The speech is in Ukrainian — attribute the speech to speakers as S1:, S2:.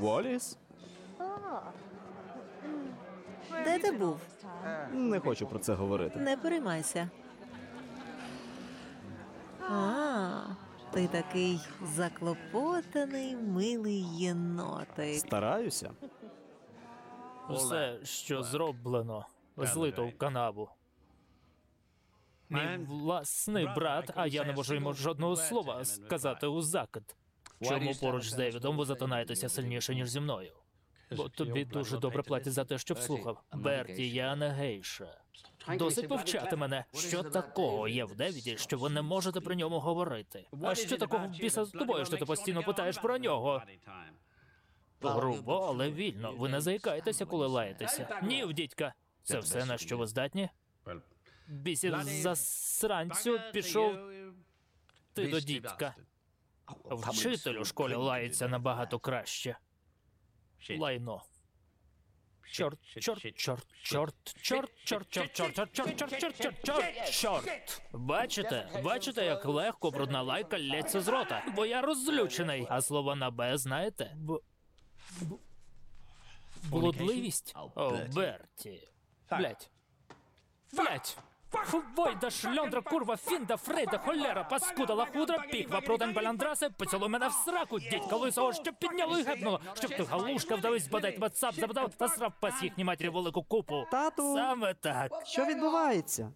S1: Воліс?
S2: Де ти був?
S1: Не хочу про це говорити.
S2: Не переймайся. А, ти такий заклопотаний, милий єнотик.
S1: Стараюся.
S3: Все, що зроблено, злито в канаву. Мій власний брат, а я не можу йому жодного слова сказати у закид. Чому поруч з Девідом ви затинаєтеся сильніше, ніж зі мною? Бо тобі дуже добре платять за те, що вслухав. Берті, я не гейша. Досить повчати мене. Що такого є в Девіді, що ви не можете про ньому говорити? А що такого в біса з тобою, що ти постійно питаєш про нього? Грубо, але вільно. Ви не заїкаєтеся, коли лаєтеся. Ні, в дідька. Це все на що ви здатні? Бісів засранцю пішов ти до дідька. Вчитель у школі лається набагато краще. Лайно. Чорт, чорт, чорт, чорт, чорт, чорт, чорт, чорт, чорт, чорт, чорт, чорт, чорт, чорт, чорт. Бачите? Бачите, як легко брудна лайка лється з рота? Бо я розлючений. А слова на Б знаєте? Б... б- Блудливість? О, Берті. Блять. Блять. Войда, шльондра, курва, фінда, фрейда, холера, паскуда, лахудра, піква, прудень, баляндраси, поцілуй мене в сраку, дідька лисого, щоб підняло і гепнуло, щоб ти галушка вдавись, бодай ватсап забадав та срав пас їхній матері велику купу.
S1: Тату!
S3: Саме так.
S1: Що відбувається?